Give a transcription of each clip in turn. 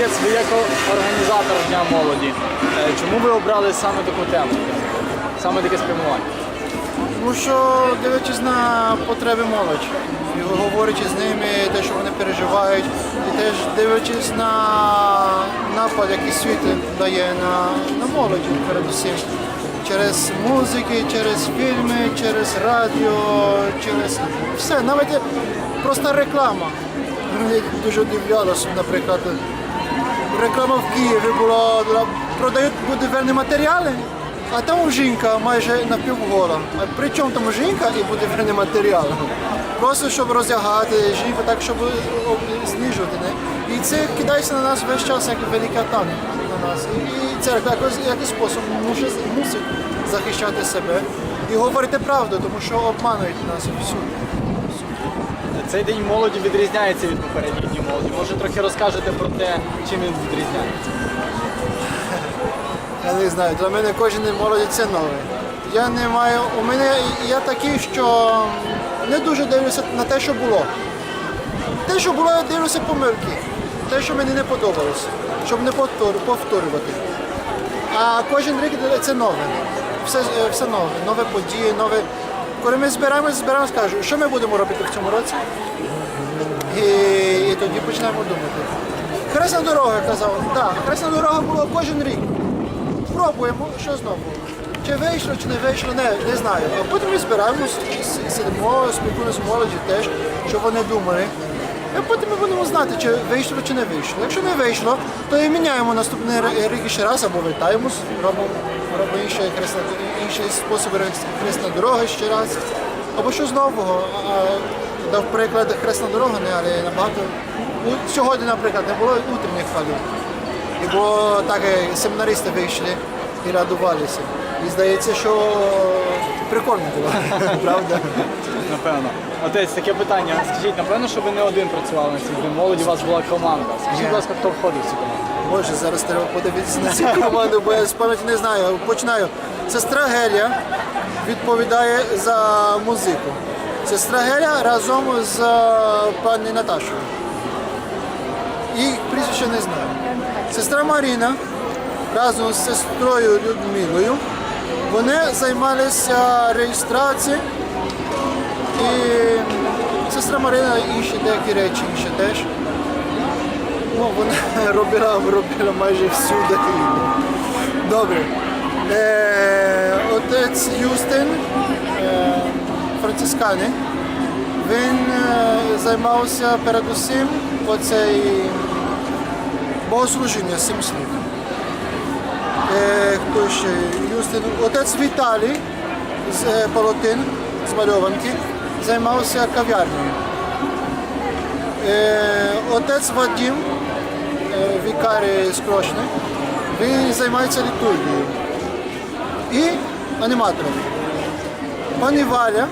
Отець, ви як організатор Дня молоді. е, Чому ви обрали саме таку тему? Саме таке спрямування? Тому що дивлячись на потреби молодь, і говорячи з ними, те, що вони переживають, і теж дивлячись на напад, який світ дає на, на молодь передусім. Через музики, через фільми, через радіо, через все, навіть просто реклама. Мене дуже удивлялося, наприклад, реклама в Києві була продають будівельні матеріали, а там жінка майже напівгола. А при чому там жінка і будівельні матеріали? Просто щоб роздягати жінку, так щоб о, знижувати. Не? І це кидається на нас весь час як великий атак на нас. І церква якось якийсь спосіб мусить, мусить захищати себе і говорити правду, тому що обманують нас всюди. Цей день молоді відрізняється від попередніх днів молоді. Може трохи розкажете про те, чим він відрізняється? Я не знаю, для мене кожен день молоді це нове. Я не маю. У мене я такий, що не дуже дивлюся на те, що було. Те, що було, я дивлюся помилки. Те, що мені не подобалося, щоб не повтор- повторювати. А кожен рік це нове. Все, все нове, нові події, нове. Коли ми збираємося, збираємося, кажуть, що ми будемо робити в цьому році? І, і тоді починаємо думати. Хресна дорога казав, так, хресна дорога була кожен рік. Пробуємо, що знову. Чи вийшло, чи не вийшло, не, не знаю. А потім ми збираємось, сидимо, спілкуємося з молоді теж, що вони думали. А потім ми будемо знати, чи вийшло, чи не вийшло. Якщо не вийшло, то і міняємо наступний рік ще раз або вертаємось, робимо, робимо інші, хресна, інші способи хресна дорога ще раз. Або щось нового. А, приклад хресна дорога, не, але набагато. Сьогодні, наприклад, не було утренніх хвалів. І бо так семінаристи вийшли і радувалися. І здається, що прикольно було, правда? Напевно. Отець, таке питання. Скажіть, напевно, що ви не один працювали на цій дні молоді, у вас була команда. Скажіть, будь ласка, хто входив в цю команду? Боже, зараз треба подивитися на цю команду, бо я з пам'яті не знаю. Починаю. Сестра Гелія відповідає за музику. Сестра Геля разом з е, пані Наташою. Їх прізвище не знаю. Сестра Маріна разом з сестрою Людмилою. Вони займалися реєстрацією і сестра Марина інші деякі речі інші теж. Ну, вона робила, робила майже всюди. Добре. Е, отець Юстин, е, францискани, він е, займався передусім оцей богослужіння сім слів. Е, хто ще? Юстин. Отець Віталій з е, Полотин, з Мальованки, займався кав'ярнею. Е, отець Вадим, е, вікарій з він займається літургією і аніматором. Пані Валя,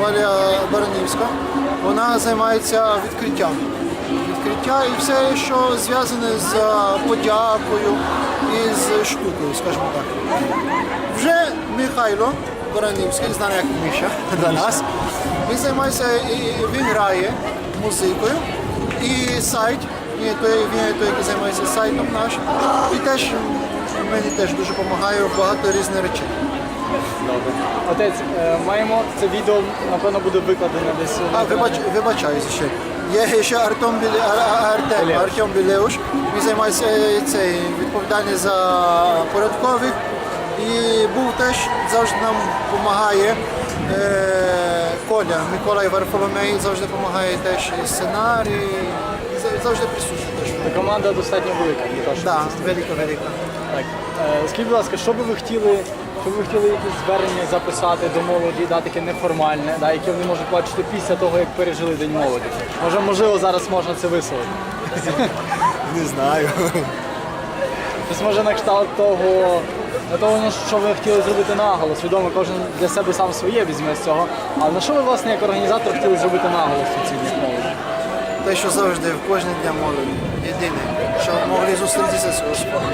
Валя Баранівська, вона займається відкриттям. Відкриття і все, що зв'язане з подякою і з штукою, скажімо так. Вже Михайло Баранівський, знаний як Міша для нас. Він займається, він грає музикою і сайт. Він той, він той, який займається сайтом нашим. І теж мені теж дуже допомагає багато різних речей. Добре. Отець, е, маємо це відео, напевно, буде викладено десь. А, вибач, вибачаюся ще. Є ще Артем, Біле, Артем, Білеуш. Артем Білеуш. Він займається е, цей, відповідальний за порядкових. І був теж завжди нам допомагає. Е, Коля, Микола Варфоломей завжди допомагає теж і сценарій. Завжди присутній теж. Та команда достатньо велика. не то, що Так, велика, велика. Так. Е, Скажіть, будь ласка, що би ви хотіли, що би ви хотіли якісь звернення записати до молоді, да, таке неформальне, да, яке вони можуть бачити після того, як пережили День молоді? Може, можливо, зараз можна це висловити. Не знаю. Тобто, може, на кшталт того, на того, що ви хотіли зробити наголос. Відомо, кожен для себе сам своє візьме з цього. Але на що ви, власне, як організатор хотіли зробити наголос у цій днях молоді? Те, що завжди в кожен дня молоді. Єдине, що могли зустрітися з Господом,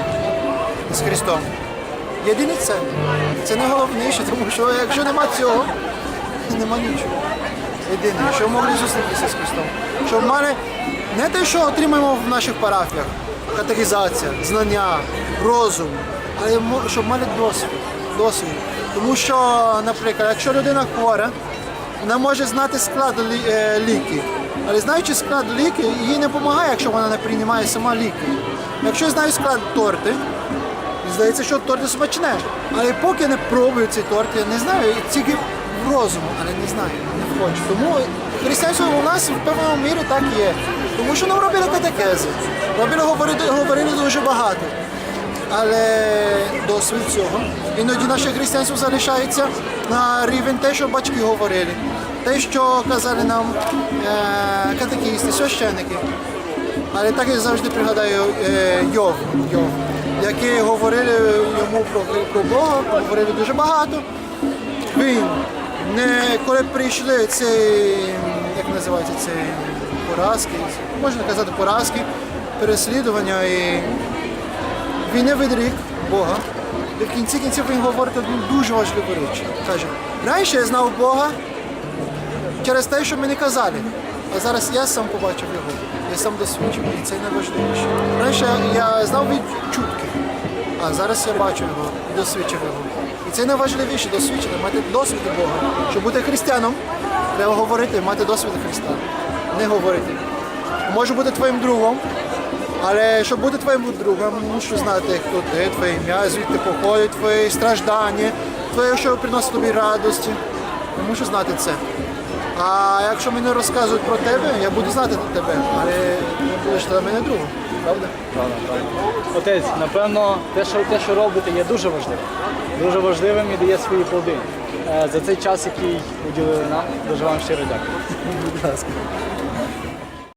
з Христом. Єдине це. Це найголовніше, тому що якщо нема цього, нема нічого. Єдине, що могли зустрітися з Христом. Щоб мали Не те, що отримаємо в наших парафіях, катехізація, знання, розум, щоб мали досвід. досвід. Тому що, наприклад, якщо людина хвора, вона може знати склад е. Але знаючи склад ліків, їй не допомагає, якщо вона не приймає сама ліки. Якщо я знаю склад торти, Здається, що торт смачне. Але поки я не пробую цей торт, я не знаю, тільки в розуму, але не знаю, не хочу. Тому християнство у нас в певному мірі так є. Тому що нам робили катехези, робили говорили, говорили дуже багато. Але досвід цього. Іноді наше християнство залишається на рівень те, що батьки говорили, те, що казали нам е, катехісти, священники. Але так я завжди пригадаю е, Йов, Йов, які говорили йому про, про Бога, говорили дуже багато. Він, не, коли прийшли ці, як називається це, поразки, можна казати поразки, переслідування, і він не відрік Бога. І в кінці кінців він говорить одну дуже важливу річ. Каже, раніше я знав Бога, через те, що мені казали. А зараз я сам побачив його, я сам досвідчив, і це найважливіше. Раніше я знав від чутки, а зараз я бачу його, досвідчив його. І це найважливіше досвідчити, мати досвід Бога. Щоб бути християном, треба говорити, мати досвід Христа, не говорити. Може бути твоїм другом, але щоб бути твоїм другом, мушу знати, хто ти, твоє ім'я, звідки походить, твої страждання, твоє, що приносить тобі радості. Я мушу знати це. А якщо мені розказують про тебе, я буду знати тебе, але не будеш для мене другом. Правда? Правда, правда. Отець, напевно, те, що те, що робите, є дуже важливим. Дуже важливим і дає свої плоди. Е, За цей час, який уділили нам, дуже вам щиро дякую. Будь ласка.